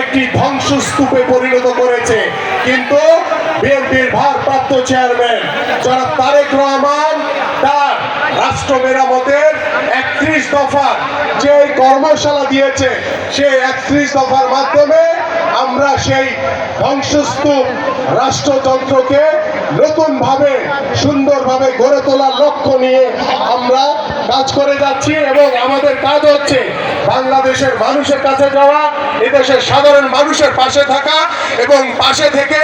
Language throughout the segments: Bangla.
একটি ধ্বংসস্তূপে পরিণত করেছে। কিন্তু বিএনপির ভারপ্রাপ্ত চেয়ারম্যান জনাব তারেক রহমান তার রাষ্ট্র মেরামতের একত্রিশ দফার যে কর্মশালা দিয়েছে, সেই একত্রিশ দফার মাধ্যমে আমরা সেই ধ্বংসস্তূপ রাষ্ট্রযন্ত্রকে নতুনভাবে, সুন্দরভাবে গড়ে তোলার লক্ষ্য নিয়ে আমরা কাজ করে যাচ্ছি এবং আমাদের কাজ হচ্ছে বাংলাদেশের মানুষের কাছে যাওয়া, এদেশের সাধারণ মানুষের পাশে থাকা এবং পাশে থেকে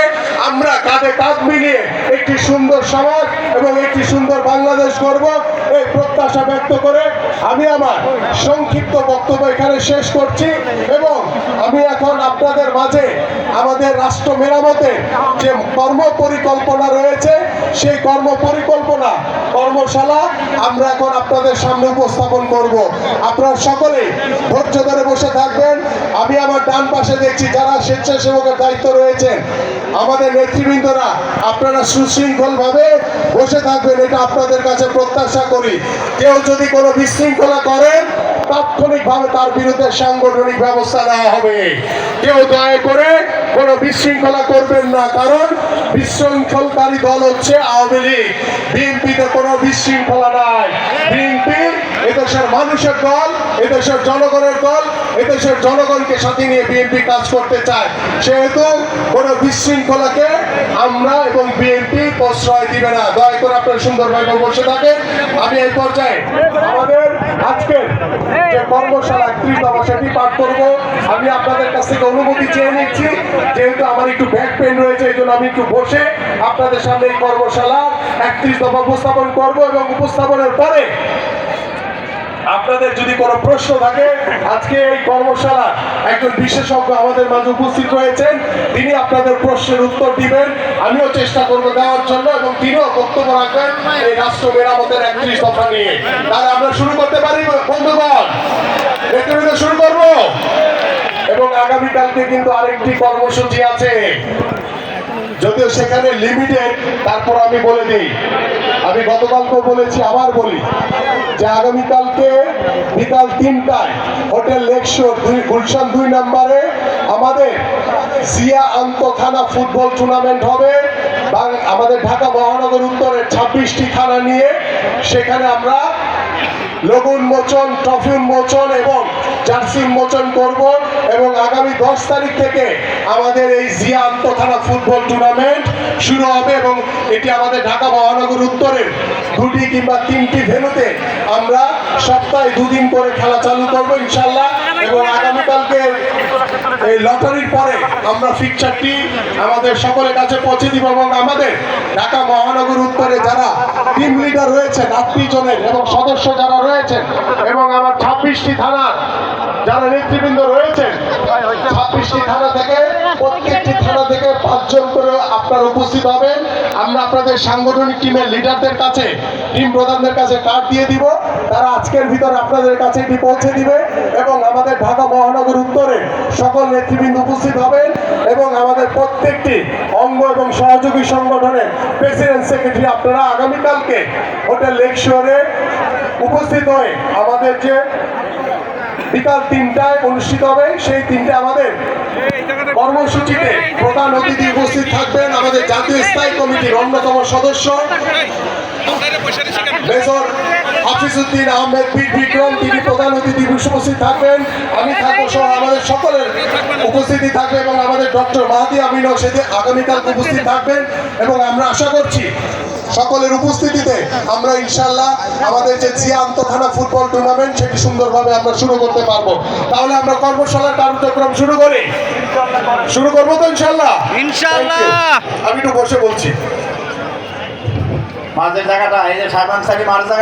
আমরা কাঁধে কাঁধ মিলিয়ে একটি সুন্দর সমাজ এবং একটি সুন্দর বাংলাদেশ করব এই প্রত্যাশা ব্যক্ত করে আমি আমার সংক্ষিপ্ত বক্তব্য এখানে শেষ করছি এবং আমি এখন আপনাদের মাঝে আমাদের রাষ্ট্র মেরামতে যে কর্ম পরিকল্পনা রয়েছে, সেই কর্ম পরিকল্পনা কর্মশালা আমরা এখন আপনাদের সামনে উপস্থাপন করব। আপনারা সকলে ধৈর্য ধরে বসে থাকবেন। আমি আমার ডান পাশে দেখছি যারা স্বেচ্ছাসেবকের দায়িত্ব রয়েছেন। আমাদের নেতৃবৃন্দরা, আপনারা সুশৃঙ্খল ভাবে বসে থাকবেন, এটা আপনাদের কাছে প্রত্যাশা করি। কেউ যদি কোনো বিশৃঙ্খলা করেন, তাৎক্ষণিকভাবে তার বিরুদ্ধে সাংগঠনিক ব্যবস্থা নেওয়া হবে। কেউ দয়া করে কোনো বিশৃঙ্খলা করবেন না, কারণ বিশৃঙ্খলকারী দল হচ্ছে আওয়ামী লীগ। বিএনপিতে কোনো বিশৃঙ্খলা নাই। বিএনপি এদেশের মানুষের দল এদেশের জনগণের দল এদেশের জনগণকে সাথে নিয়ে বিএনপি কাজ করতে চায়। সেহেতু কোনো বিশৃঙ্খলাকে আমরা এবং বিএনপি প্রশ্রয় দিবে না। দয়া করে আপনারা সুন্দরভাবে বসে থাকেন। আমি এই পর্যায়ে আমাদের আজকের যে কর্মশালা দাবা সেটি পাঠ করব আমি আপনাদের কাছ থেকে অনুমতি চেয়ে নিচ্ছি। যেহেতু আমার একটু ব্যাক পেন রয়েছে এই জন্য আমি একটু বসে আপনাদের সামনে এই কর্মশালা একত্রিশ দফা উপস্থাপন করব এবং উপস্থাপনের পরে আপনাদের যদি কোনো প্রশ্ন থাকে, আজকে এই কর্মশালা একজন বিশেষজ্ঞ আমাদের মাঝে উপস্থিত রয়েছেন। তিনি আপনাদের প্রশ্নের উত্তর দিবেন। আমিও চেষ্টা করব দেওয়ার জন্য এবং তিনিও বক্তব্য রাখবেন এই রাষ্ট্র মেরামতের একত্রিশ দফা নিয়ে। তাহলে আমরা শুরু করতে পারি? বন্ধুগণ, নেতৃবৃন্দ, শুরু করব? এবং আগামীকালকে কিন্তু আরেকটি কর্মসূচি আছে। যদিও সেখানে লিমিটেড তারপর আমি বলে দিই। আমি গতকালকে বলেছি, আবার বলি যে আগামীকালকে বিকাল তিনটায় হোটেল লেকশোর দুই গুলশান দুই নাম্বারে আমাদের জিয়া আন্ত থানা ফুটবল টুর্নামেন্ট হবে। আমাদের ঢাকা মহানগর উত্তরের ছাব্বিশটি থানা নিয়ে সেখানে আমরা লোগো মোচন ট্রফি উন্মোচন এবং জার্সি উন্মোচন করব এবং আগামী দশ তারিখ থেকে আমাদের এই জিয়া আন্তঃথানা ফুটবল টুর্নামেন্ট শুরু হবে এবং এটি আমাদের ঢাকা মহানগর উত্তরের দুটি কিংবা তিনটি ভেনুতে আমরা সপ্তাহে দুদিন করে খেলা চালু করব ইনশাল্লাহ এবং আগামীকালকে এই লটারির পরে আমরা ফিকচারটি আমাদের সকলের কাছে পৌঁছে দিব এবং আমাদের ঢাকা মহানগর উত্তরে যারা টিম লিডার রয়েছেন আত্মীয় জনের এবং সদস্য যারা রয়েছেন এবং আমার ছাব্বিশটি থানার যারা নেতৃবৃন্দ রয়েছেন, ছাব্বিশটি থানা থেকে প্রত্যেকটি থানা পাঁচজন করে আপনারা উপস্থিত হবেন। আমরা আপনাদের সাংগঠনিক টিমের লিডারদের কাছে টিম প্রধানদের কাছে কার্ড দিয়ে দিব। তারা আজকের ভিতরে আপনাদের কাছে এটি পৌঁছে দিবে এবং আমাদের ঢাকা মহানগর উত্তরে সকল নেতৃবৃন্দ উপস্থিত হবেন এবং আমাদের প্রত্যেকটি অঙ্গ এবং সহযোগী সংগঠনের প্রেসিডেন্ট সেক্রেটারি আপনারা আগামীকালকে হোটেল লেক শহরে উপস্থিত হয়ে আমাদের যে বিকাল তিনটায় অনুষ্ঠিত হবে, সেই তিনটে আমাদের কর্মসূচিতে প্রধান অতিথি উপস্থিত থাকবেন। আমাদের জাতীয় স্থায়ী কমিটির অন্যতম সদস্য, মেজর হাফিজউদ্দিন আহমেদ, বীর বিক্রম, তিনি প্রধান অতিথি উপস্থিত থাকবেন। আমি থাকব সহ আমাদের সকলের উপস্থিতি থাকবে এবং আমাদের ডক্টর মাহাদি আমিনও সেদিন আগামীকাল উপস্থিত থাকবেন। এবং আমরা আশা করছি সকলের উপস্থিতিতে আমরা ইনশাল্লাহ আমাদের যে জিয়া আন্তঃথানা ফুটবল টুর্নামেন্ট সেটি সুন্দরভাবে আমরা শুরু করতে পারব। তাহলে আমরা কর্মশালার কার্যক্রম শুরু করি। শুরু করব তো ইনশাল্লাহ ইনশাল্লাহ আমি একটু বসে বলছি। মাঝের জায়গাটা এই যে সাহেব সারি মাঝের জায়গা